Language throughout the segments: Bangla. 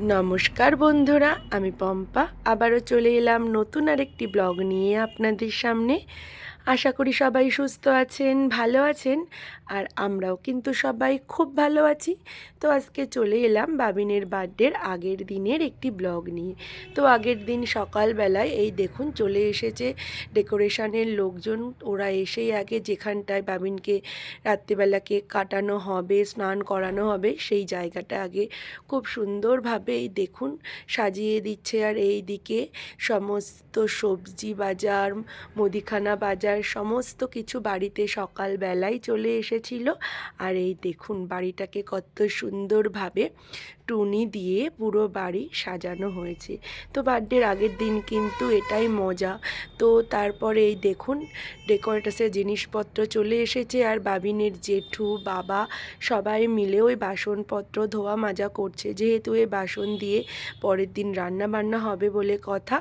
নমস্কার বন্ধুরা আমি পম্পা। আবারও চলে এলাম নতুন আরেকটি ব্লগ নিয়ে আপনাদের সামনে। আশা করি সবাই সুস্থ আছেন, ভালো আছেন, আর আমরাও কিন্তু সবাই খুব ভালো আছি। তো আজকে চলে এলাম বাবিনের বার্থডের আগের দিনের একটি ব্লগ নিয়ে। তো আগের দিন সকালবেলায় এই দেখুন চলে এসেছে ডেকোরেশনের লোকজন। ওরা এসেই আগে যেখানটায় বাবিনকে রাত্রিবেলা কেক কাটানো হবে, স্নান করানো হবে, সেই জায়গাটা আগে খুব সুন্দরভাবে এই দেখুন সাজিয়ে দিচ্ছে। আর এই দিকে সমস্ত সবজি বাজার, মুদিখানা বাজার সমস্ত কিছু বাড়িতে সকালবেলায় চলে এসেছিল। আর এই দেখুন বাড়িটাকে কত সুন্দরভাবে টুনি দিয়ে পুরো বাড়ি সাজানো হয়েছে। তো বার্থডের আগের দিন কিন্তু এটাই মজা। তো তারপরে এই দেখুন ডেকোরেটাসের জিনিসপত্র চলে এসেছে আর বাবিনের জেঠু, বাবা সবাই মিলে ওই বাসনপত্র ধোয়া মাজা করছে। যেহেতু এই বাসন দিয়ে পরের দিন রান্না বান্না হবে বলে কথা,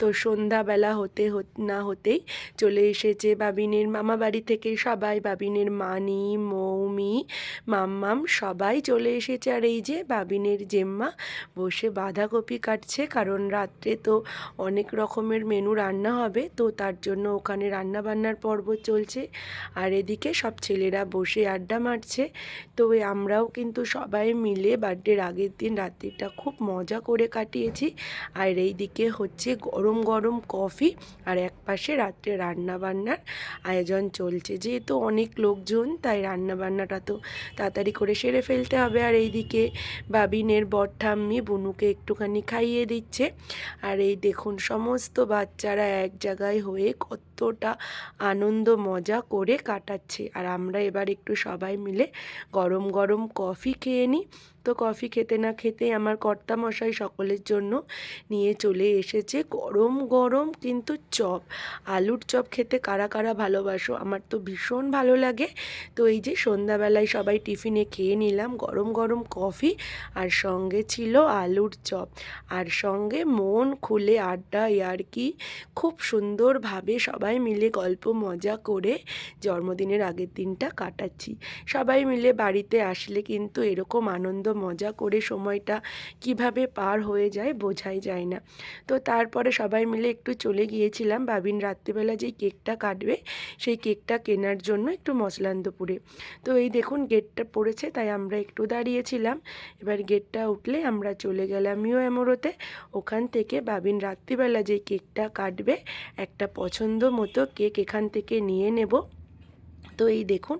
তো সন্ধ্যাবেলা হতে না হতেই চলে এসেছে বাবিনের মামা বাড়ি থেকে সবাই। বাবিনের মানি, মৌমি, মাম্মাম সবাই চলে এসেছে। আর এই যে বাবিনের জেম্মা। বসে বাঁধাকপি কাটছে, কারণ রাত্রে তো অনেক রকমের মেনু রান্না হবে, তো তার জন্য ওখানে রান্না বান্নার পর্ব চলছে। আর এদিকে সব ছেলেরা বসে আড্ডা মারছে। তো আমরাও কিন্তু সবাই মিলে বার্থডের আগের দিন রাত্রিটা খুব মজা করে কাটিয়েছি। আর এই দিকে হচ্ছে গরম গরম কফি, আর এক পাশে রাত্রে রান্না বান্নার আয়োজন চলছে। যেহেতু অনেক লোকজন, তাই রান্না বান্নাটা তো তাড়াতাড়ি করে সেরে ফেলতে হবে। আর এইদিকে বাবিনের বর ঠাম্মি বুনুকে একটুখানি খাইয়ে দিচ্ছে। আর এই দেখুন সমস্ত বাচ্চারা এক জায়গায় হয়ে কতটা আনন্দ, মজা করে কাটাচ্ছে। আর আমরা এবার একটু সবাই মিলে গরম গরম কফি খেয়ে নিই। তো কফি খেতে না খেতে আমার কর্তা মশাই সকলের জন্য নিয়ে চলে এসেছে। গরম গরম কিন্তু চপ। আলুর চপ খেতে কারা কারা ভালোবাসো? আমার তো ভীষণ ভালো লাগে। তো এই যে সন্ধ্যাবেলায় সবাই টিফিনে খেয়ে নিলাম গরম গরম কফি আর সঙ্গে ছিল আলুর চপ। আর সঙ্গে মন খুলে আড্ডা ইয়ার্কি খুব সুন্দরভাবে সবাই মিলে গল্প, মজা করে জন্মদিনের আগের দিনটা কাটাচ্ছি। সবাই মিলে বাড়িতে আসলে কিন্তু এরকম আনন্দ, মজা করে সময়টা কীভাবে পার হয়ে যায় বোঝাই যায় না। তো তারপরে সবাই মিলে একটু চলে গিয়েছিলাম বাবিন রাত্রিবেলা যেই কেকটা কাটবে, সেই কেকটা কেনার জন্য একটু মশলান্দপুরে তো এই দেখুন গেটটা পড়েছে, তাই আমরা একটু দাঁড়িয়েছিলাম। এবার গেটটা উঠলে আমরা চলে গেলাম ইউ এমরোতে ওখান থেকে বাবিন রাত্রিবেলা যেই কেকটা কাটবে, একটা পছন্দ মতো কেক এখান থেকে নিয়ে নেব তো এই দেখুন,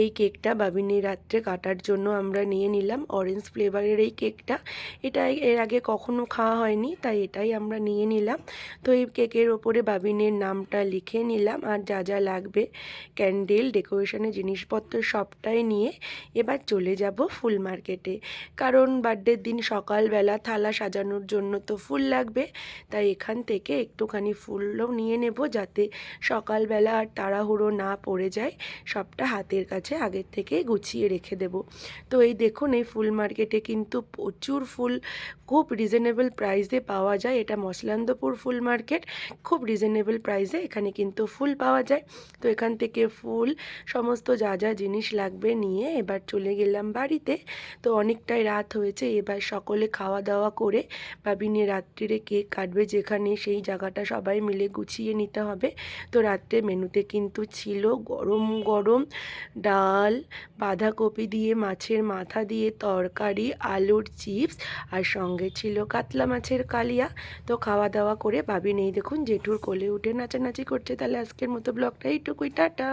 এই কেকটা বাবিনী রাত্রে কাটার জন্য আমরা নিয়ে নিলাম। অরেঞ্জ ফ্লেভারের এই কেকটা, এটা এর আগে কখনো খাওয়া হয়নি, তাই এটাই আমরা নিয়ে নিলাম। তো এই কেকের ওপরে বাবিনের নামটা লিখে নিলাম, আর যা যা লাগবে ক্যান্ডেল ডেকোরেশনের জিনিসপত্র সবটাই নিয়ে এবার চলে যাব ফুল মার্কেটে। কারণ বার্থডের দিন সকালবেলা থালা সাজানোর জন্য তো ফুল লাগবে, তাই এখান থেকে একটুখানি ফুলও নিয়ে নেব যাতে সকালবেলা আর তাড়াহুড়ো না পড়ে যায়। সবটা হাতের কাছে আগের থেকে গুছিয়ে রেখে দেব। তো এই দেখুন, এই ফুল মার্কেটে কিন্তু প্রচুর ফুল খুব রিজনেবল প্রাইসে পাওয়া যায়। এটা মসলান্দপুর ফুল মার্কেট, খুব রিজনেবল প্রাইসে এখানে কিন্তু ফুল পাওয়া যায়। তো এখান থেকে ফুল, সমস্ত যা যা জিনিস লাগবে নিয়ে এবার চলে গেলাম বাড়িতে। তো অনেকটাই রাত হয়েছে, এবার সকলে খাওয়া দাওয়া করে ভাবিনি রাত্রিরে কেক কাটবে যেখানে সেই জায়গাটা সবাই মিলে গুছিয়ে নিতে হবে। তো রাত্রে মেনুতে কিন্তু ছিল গরম গরম ডাল, বাঁধাকপি দিয়ে, মাছের মাথা দিয়ে, তরকারি, আলুর চিপস আর সঙ্গে ছিল কাতলা মাছের কালিয়া। তো খাওয়া দাওয়া করে ভাবি, নেই দেখুন, জেঠুর কোলে উঠে নাচানাচি করছে। তাহলে আজকের মতো ব্লগটা এইটুকুই, টাটা।